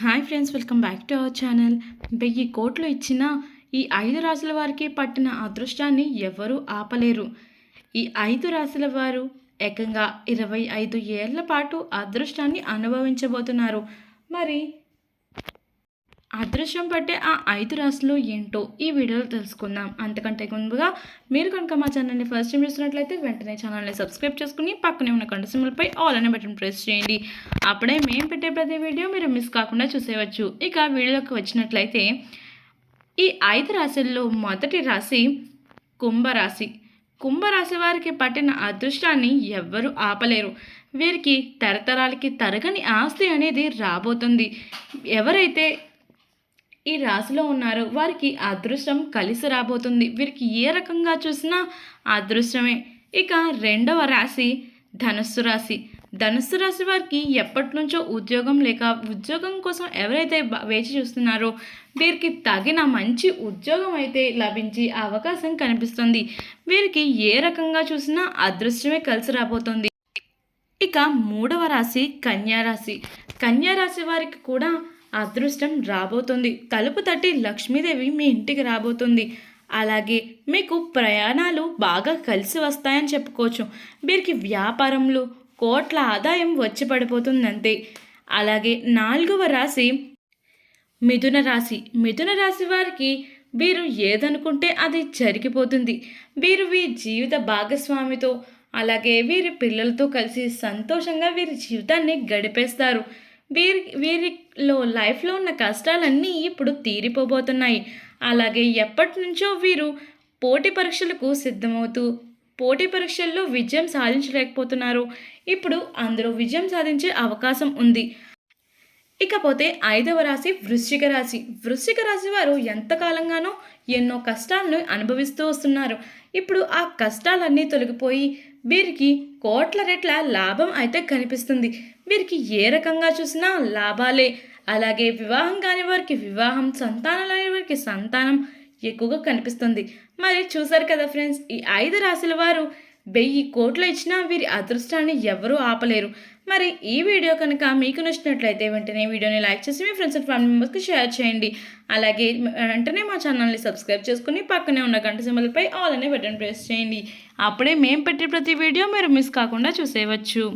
Hi friends welcome back to our channel. వెయ్యి కోట్లు ఇచ్చిన ఈ ఐదు రాసుల వారికి పట్టిన అదృష్టాన్ని ఎవరూ ఆపలేరు. ఈ ఐదు రాసుల వారు ఏకంగా ఇరవై ఐదు ఏళ్ళ పాటు అదృష్టాన్ని అనుభవించబోతున్నారు. మరి అదృశ్యం పట్టే ఆ ఐదు రాశులు ఏంటో ఈ వీడియోలో తెలుసుకుందాం. అంతకంటే ముందుగా మీరు కనుక మా ఛానల్ని ఫస్ట్ టైం చూసినట్లయితే వెంటనే ఛానల్ని సబ్స్క్రైబ్ చేసుకుని పక్కనే ఉన్న కంట సింబల్పై ఆల్ అనే బటన్ ప్రెస్ చేయండి. అప్పుడే మేము పెట్టే ప్రతి వీడియో మీరు మిస్ కాకుండా చూసేవచ్చు ఇక వీడియోలోకి వచ్చినట్లయితే ఈ ఐదు రాశుల్లో మొదటి రాశి కుంభరాశి. కుంభరాశి వారికి పట్టిన అదృష్టాన్ని ఎవ్వరూ ఆపలేరు. వీరికి తరతరాలకి తరగని ఆస్తి అనేది రాబోతుంది. ఎవరైతే ఈ రాశిలో ఉన్నారు వారికి అదృష్టం కలిసి రాబోతుంది. వీరికి ఏ రకంగా చూసినా అదృష్టమే. ఇక రెండవ రాశి ధనుస్సు రాశి. ధనుస్సు రాశి వారికి ఎప్పటి నుంచో ఉద్యోగం లేక ఉద్యోగం కోసం ఎవరైతే వేచి చూస్తున్నారో వీరికి తగిన మంచి ఉద్యోగం అయితే లభించి అవకాశం కనిపిస్తుంది. వీరికి ఏ రకంగా చూసినా అదృష్టమే కలిసి రాబోతుంది. ఇక మూడవ రాశి కన్యారాశి రాశి వారికి కూడా అదృష్టం రాబోతుంది. తలుపు తట్టి లక్ష్మీదేవి మీ ఇంటికి రాబోతుంది. అలాగే మీకు ప్రయాణాలు బాగా కలిసి వస్తాయని చెప్పుకోవచ్చు. వీరికి వ్యాపారంలో కోట్ల ఆదాయం వచ్చి పడిపోతుందంతే. అలాగే నాలుగవ రాశి మిథున రాశి. మిథున రాశి వారికి వీరు ఏదనుకుంటే అది జరిగిపోతుంది. వీరు వీరి జీవిత భాగస్వామితో అలాగే వీరి పిల్లలతో కలిసి సంతోషంగా వీరి జీవితాన్ని గడిపేస్తారు. వీరి వీరిలో లైఫ్లో ఉన్న కష్టాలన్నీ ఇప్పుడు తీరిపోబోతున్నాయి. అలాగే ఎప్పటి నుంచో వీరు పోటీ పరీక్షలకు సిద్ధమవుతూ పోటీ పరీక్షల్లో విజయం సాధించలేకపోతున్నారు. ఇప్పుడు అందులో విజయం సాధించే అవకాశం ఉంది. ఇకపోతే ఐదవ రాశి వృశ్చిక రాశి. వృశ్చిక రాశి వారు ఎంతకాలంగానో ఎన్నో కష్టాలను అనుభవిస్తూ వస్తున్నారు. ఇప్పుడు ఆ కష్టాలన్నీ తొలగిపోయి వీరికి కోట్ల రెట్ల లాభం అయితే కనిపిస్తుంది. వీరికి ఏ రకంగా చూసినా లాభాలే. అలాగే వివాహం కాని వారికి వివాహం సంతానం లేని వారికి సంతానం ఎక్కువగా కనిపిస్తుంది. మరి చూసారు కదా ఫ్రెండ్స్ ఈ ఐదు రాశుల వారు వెయ్యి కోట్లు ఇచ్చినా వీరి అదృష్టాన్ని ఎవరూ ఆపలేరు. మరి ఈ వీడియో కనుక మీకు నచ్చినట్లయితే వెంటనే వీడియోని లైక్ చేసి మీ ఫ్రెండ్స్ అండ్ ఫ్యామిలీ మెంబర్స్కి షేర్ చేయండి. అలాగే వెంటనే మా ఛానల్ని సబ్స్క్రైబ్ చేసుకుని పక్కనే ఉన్న గంట సింబల్పై ఆల్ అనే బటన్ ప్రెస్ చేయండి. అప్పుడే మేము పెట్టే ప్రతి వీడియో మీరు మిస్ కాకుండా చూసేయవచ్చు.